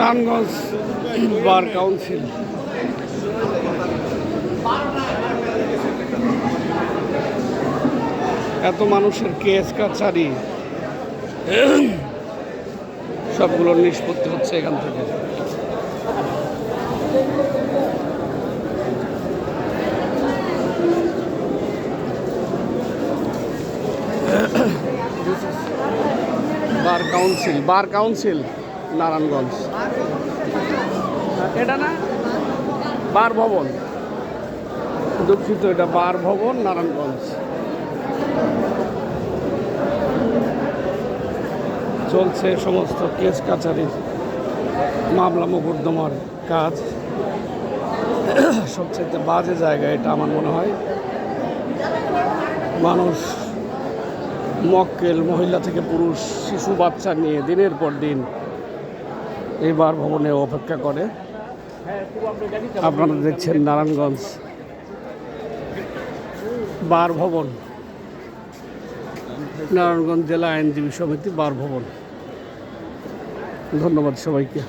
Narayanganj bar council. এত মানুষের case কাছারি। সবগুলোর নিষ্পত্তি হচ্ছে এখান থেকে। Bar council bar council. Narayanganj. এটা না? বার ভবন। দুঃখিত, এটা বার ভবন, নারায়ণগঞ্জ। চলছে সমস্ত কেস কাছারির মামলা মোকদ্দমার কাজ। সবচেয়ে বাজে জায়গা এটা আমার মনে হয়। মানুষ, মক্কেল মহিলা থেকে পুরুষ, শিশু, বাচ্চা নিয়ে দিনের পর দিন এই বার ভবনে অপেক্ষা করে। আপনারা দেখছেন নারায়ণগঞ্জ বার ভবন। নারায়ণগঞ্জ জেলা আইনজীবী সমিতি বার ভবন। ধন্যবাদ সবাইকে।